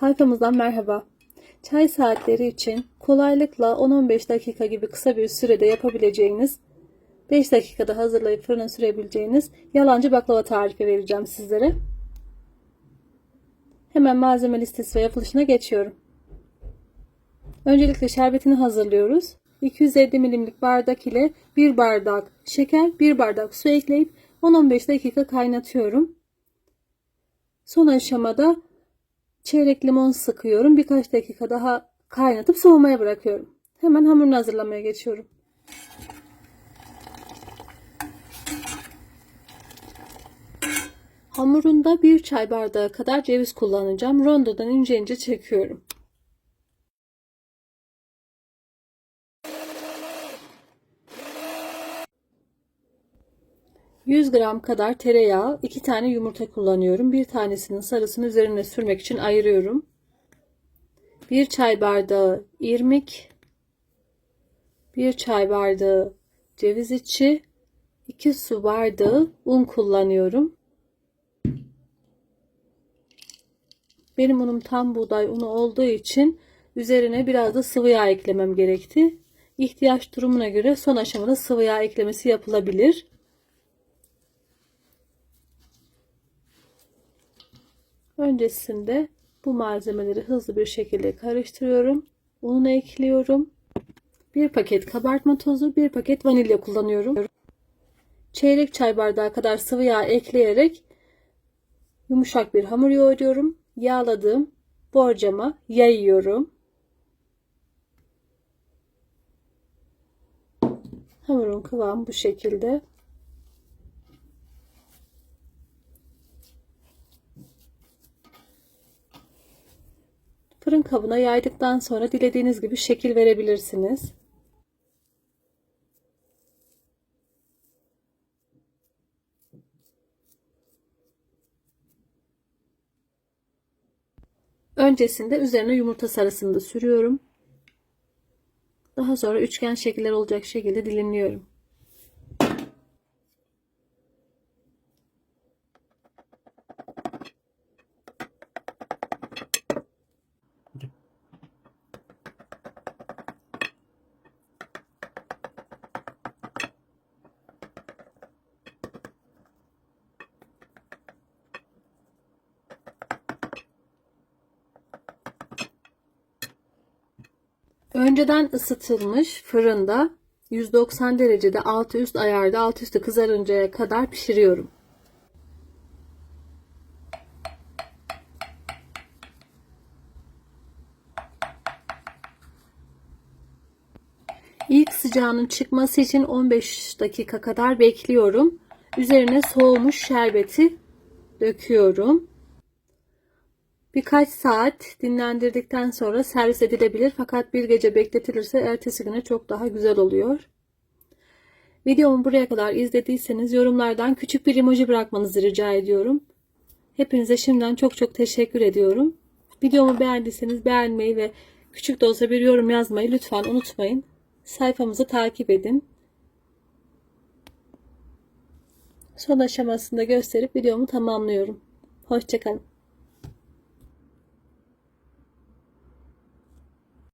Sayfamızdan merhaba. Çay saatleri için kolaylıkla 10-15 dakika gibi kısa bir sürede yapabileceğiniz 5 dakikada hazırlayıp fırına sürebileceğiniz yalancı baklava tarifi vereceğim sizlere. Hemen malzeme listesi ve yapılışına geçiyorum. Öncelikle şerbetini hazırlıyoruz. 250 milimlik bardak ile 1 bardak şeker, 1 bardak su ekleyip 10-15 dakika kaynatıyorum. Son aşamada çeyrek limon sıkıyorum. Birkaç dakika daha kaynatıp soğumaya bırakıyorum. Hemen hamurunu hazırlamaya geçiyorum. Hamurunda bir çay bardağı kadar ceviz kullanacağım. Rondodan ince ince çekiyorum. ...100 gram kadar tereyağı, 2 tane yumurta kullanıyorum. Bir tanesinin sarısını üzerine sürmek için ayırıyorum. 1 çay bardağı irmik, 1 çay bardağı ceviz içi, 2 su bardağı un kullanıyorum. Benim unum tam buğday unu olduğu için üzerine biraz da sıvı yağ eklemem gerekti. İhtiyaç durumuna göre son aşamada sıvı yağ eklemesi yapılabilir. Öncesinde bu malzemeleri hızlı bir şekilde karıştırıyorum. Ununu ekliyorum. Bir paket kabartma tozu, bir paket vanilya kullanıyorum. Çeyrek çay bardağı kadar sıvı yağ ekleyerek yumuşak bir hamur yoğuruyorum. Yağladığım borcama yayıyorum. Hamurun kıvamı bu şekilde. Fırın kabına yaydıktan sonra dilediğiniz gibi şekil verebilirsiniz. Öncesinde üzerine yumurta sarısını da sürüyorum. Daha sonra üçgen şekiller olacak şekilde dilimliyorum. Önceden ısıtılmış fırında 190 derecede altı üst ayarda alt üstü kızarıncaya kadar pişiriyorum. İlk sıcağının çıkması için 15 dakika kadar bekliyorum. Üzerine soğumuş şerbeti döküyorum. Birkaç saat dinlendirdikten sonra servis edilebilir fakat bir gece bekletilirse ertesi güne çok daha güzel oluyor. Videomu buraya kadar izlediyseniz yorumlardan küçük bir emoji bırakmanızı rica ediyorum. Hepinize şimdiden çok çok teşekkür ediyorum. Videomu beğendiyseniz beğenmeyi ve küçük de olsa bir yorum yazmayı lütfen unutmayın. Sayfamızı takip edin. Son aşamasında gösterip videomu tamamlıyorum. Hoşçakalın.